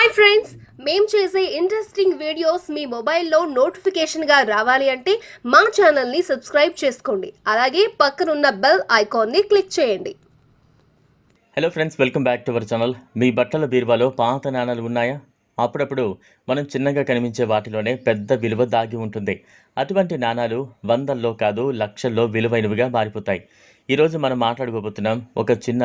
Hi friends మేము చేసే interesting videos మీ మొబైల్లో నోటిఫికేషన్గా రావాలి అంటే మా ఛానల్ని సబ్స్క్రైబ్ చేసుకోండి. అలాగే పక్కనున్న బెల్ ఐకాన్ని క్లిక్ చేయండి. Hello friends welcome back to our channel మీ బట్టల బీరువాలో పాత నాణాలు ఉన్నాయా? అప్పుడప్పుడు మనం చిన్నగా కనిపించే వాటిలోనే పెద్ద విలువ దాగి ఉంటుంది. అటువంటి నాణాలు వందల్లో కాదు లక్షల్లో విలువైనవిగా మారిపోతాయి. ఈరోజు మనం మాట్లాడుకోబోతున్నాం ఒక చిన్న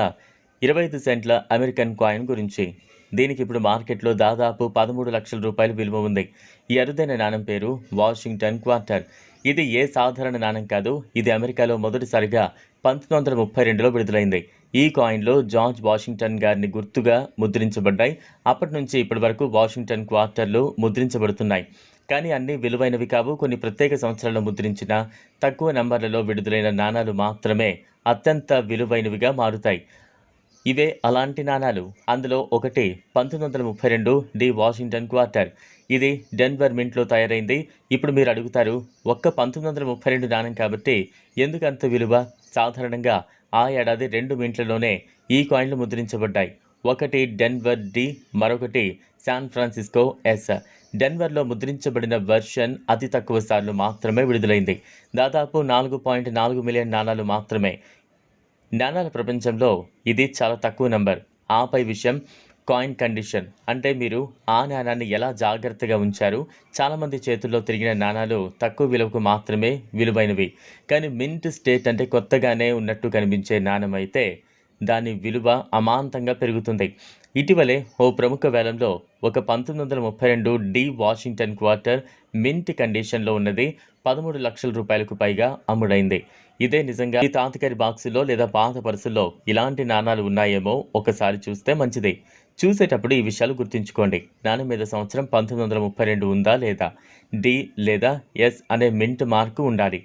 ఇరవై ఐదు సెంట్ల అమెరికన్ కాయిన్ గురించి. దీనికి ఇప్పుడు మార్కెట్లో దాదాపు పదమూడు లక్షల రూపాయలు విలువ ఉంది. ఈ అరుదైన నాణం పేరు వాషింగ్టన్ క్వార్టర్. ఇది ఏ సాధారణ నాణం కాదు ఇది అమెరికాలో మొదటిసారిగా పంతొమ్మిది వందల ముప్పై రెండులో విడుదలైంది. ఈ కాయిన్లో జార్జ్ వాషింగ్టన్ గారిని గుర్తుగా ముద్రించబడ్డాయి. అప్పటి నుంచి ఇప్పటి వరకు వాషింగ్టన్ క్వార్టర్లు ముద్రించబడుతున్నాయి. కానీ అన్ని విలువైనవి కావు. కొన్ని ప్రత్యేక సంవత్సరాల్లో ముద్రించిన తక్కువ నంబర్లలో విడుదలైన నాణాలు మాత్రమే అత్యంత విలువైనవిగా మారుతాయి. ఇవే అలాంటి నాణాలు. అందులో ఒకటి పంతొమ్మిది వందల ముప్పై రెండు డి వాషింగ్టన్ క్వార్టర్. ఇది డెన్వర్ మింట్లో తయారైంది. ఇప్పుడు మీరు అడుగుతారు ఒక్క పంతొమ్మిది వందల ముప్పై రెండు నాణం కాబట్టి ఎందుకంత విలువ? సాధారణంగా ఆ ఏడాది రెండు మింట్లలోనే ఈ కాయిన్లు ముద్రించబడ్డాయి. ఒకటి డెన్వర్ డి మరొకటి శాన్ ఫ్రాన్సిస్కో ఎస్. డెన్వర్లో ముద్రించబడిన వెర్షన్ అతి తక్కువ సార్లు మాత్రమే విడుదలైంది. దాదాపు నాలుగు పాయింట్ నాలుగు మిలియన్ నాణాలు మాత్రమే. నాణాల ప్రపంచంలో ఇది చాలా తక్కువ నంబర్. ఆపై విషయం కాయిన్ కండిషన్. అంటే మీరు ఆ నాణాన్ని ఎలా జాగ్రత్తగా ఉంచారు? చాలామంది చేతుల్లో తిరిగిన నాణాలు తక్కువ విలువకు మాత్రమే విలువైనవి. కానీ మింట్ స్టేట్ అంటే కొత్తగానే ఉన్నట్టు కనిపించే నాణం అయితే దాని విలువ అమాంతంగా పెరుగుతుంది. ఇటీవలే ఓ ప్రముఖ వేలంలో ఒక పంతొమ్మిది వందల ముప్పై రెండు డి వాషింగ్టన్ క్వార్టర్ మింట్ కండిషన్లో ఉన్నది పదమూడు లక్షల రూపాయలకు పైగా అమ్ముడైంది. ఇదే నిజంగా ఈ తాతగారి బాక్సులో లేదా పాత పరుసుల్లో ఇలాంటి నాణాలు ఉన్నాయేమో ఒకసారి చూస్తే మంచిది. చూసేటప్పుడు ఈ విషయాలు గుర్తుంచుకోండి. నాణ్యం మీద సంవత్సరం పంతొమ్మిది వందల ముప్పై రెండు ఉందా లేదా? డి లేదా ఎస్ అనే మింట్ మార్కు ఉండాలి.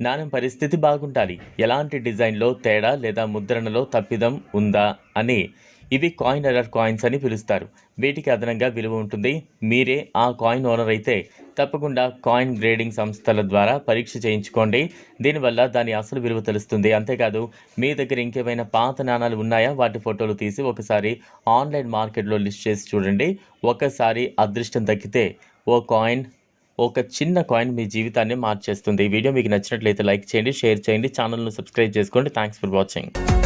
నాణ్యం పరిస్థితి బాగుండాలి. ఎలాంటి డిజైన్లో తేడా లేదా ముద్రణలో తప్పిదం ఉందా అని ఇవి కాయిన్ ఎర్రర్ కాయిన్స్ అని పిలుస్తారు. వీటికి అదనంగా విలువ ఉంటుంది. మీరే ఆ కాయిన్ ఓనర్ అయితే తప్పకుండా కాయిన్ గ్రేడింగ్ సంస్థల ద్వారా పరీక్ష చేయించుకోండి. దీనివల్ల దాని అసలు విలువ తెలుస్తుంది. అంతేకాదు మీ దగ్గర ఇంకేమైనా పాత నాణాలు ఉన్నాయా? వాటి ఫోటోలు తీసి ఒకసారి ఆన్లైన్ మార్కెట్లో లిస్ట్ చేసి చూడండి. ఒకసారి అదృష్టం దక్కితే ఓ కాయిన్ ఒక చిన్న కాయిన్ మీ జీవితాన్ని మార్చేస్తుంది. ఈ వీడియో మీకు నచ్చినట్లయితే లైక్ చేయండి షేర్ చేయండి ఛానల్ను సబ్స్క్రైబ్ చేసుకోండి. Thanks for watching